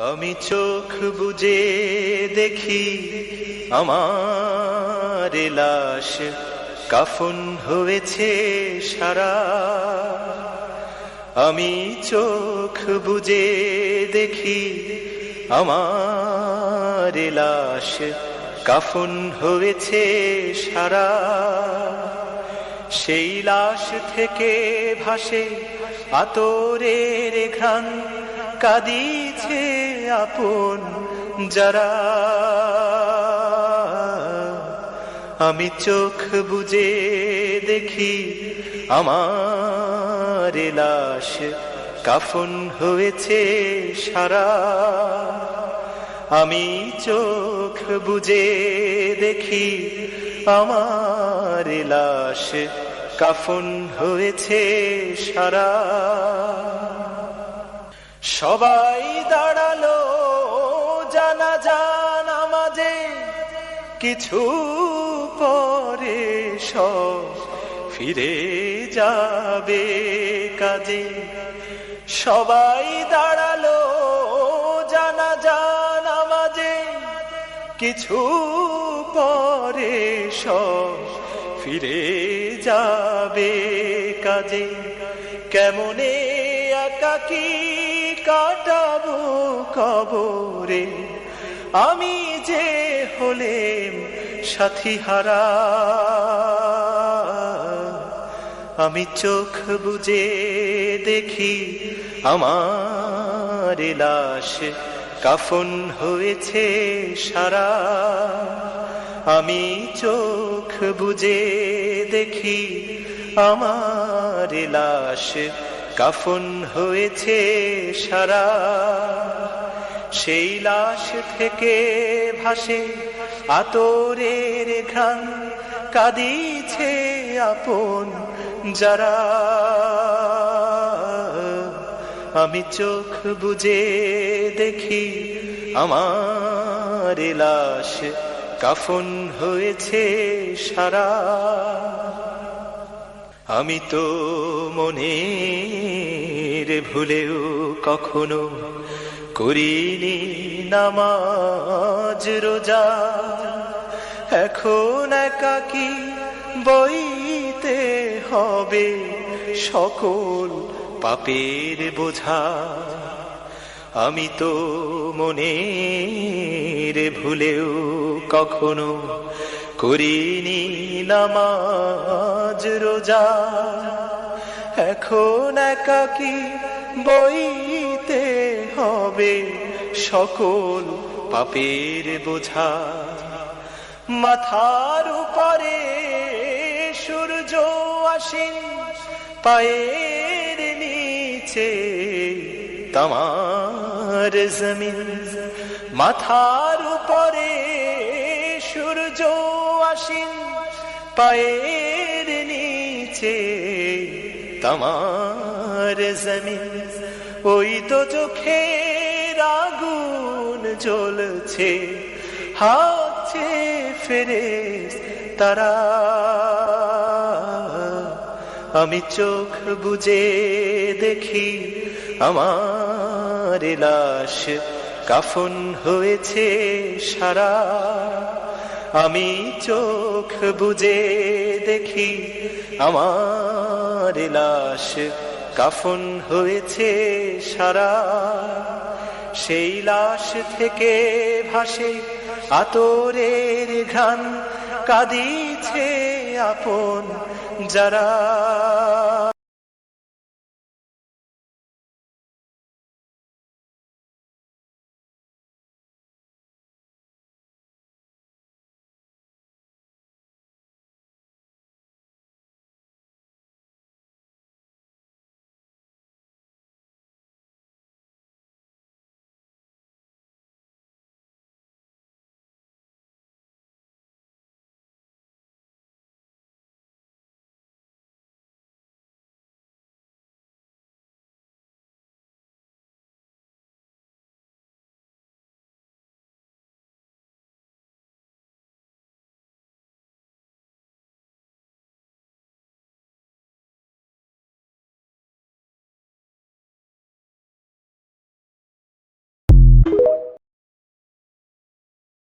আমি চোখ বুজে দেখি আমার লাশ। কাফন হয়েছে সারা। আমি চোখ বুজে দেখি আমার লাশ। কাফন হয়েছে সারা। সেই লাশ থেকে ভাসে আতরের ঘ্রাণ। কাঁদিছে আপন যারা আমি চোখ বুজে দেখি আমার লাশ কাফন হয়েছে সারা আমি চোখ বুজে দেখি আমার লাশ কাফন হয়েছে সারা সবাই দাঁড়াল জানা জান আমাজে কিছু পরে সব ফিরে যাবে কাজে। সবাই দাঁড়াল জানা জান আমাজে কিছু পরে সব ফিরে যাবে কাজে। কেমনে একাকি কাটাবো কবরে। আমি যে হলেম সাথী হারা আমি চোখ বুজে দেখি আমার লাশ কাফন হয়েছে সারা। আমি চোখ বুজে দেখি আমার লাশ কাফন হয়েছে সারা। সেই লাশ থেকে ভাসে আতরের ঘ্রাণ কাঁদিছে আপন যারা। আমি চোখ বুজে দেখি আমার লাশ কাফন হয়েছে সারা। আমি তো মনের ভুলেও কখনো করিনি নামাজ, রোজা। এখন একাকি বইতে হবে সকল পাপের বোঝা। আমি তো মনের ভুলেও কখনো করিনি নামাজ রোজা। এখন একাকি বইতে হবে সকল পাপের বোঝা। মাথার উপরে সূর্য আসেন, পায়ের নিচে তামার জমিন। মাথার উপরে সূর্য আসেন পায়ের নিচে, তামার জমিন। ওই তো চোখে আগুন জ্বলছে হাতে ফেরে তারা। আমি চোখ বুজে দেখি আমার লাশ কাফন হয়েছে সারা। আমি চোখ বুজে দেখি আমার লাশ কাফন হয়েছে সারা। সেই লাশ থেকে ভাসে আতরের ঘ্রাণ, কাঁদিছে আপন যারা।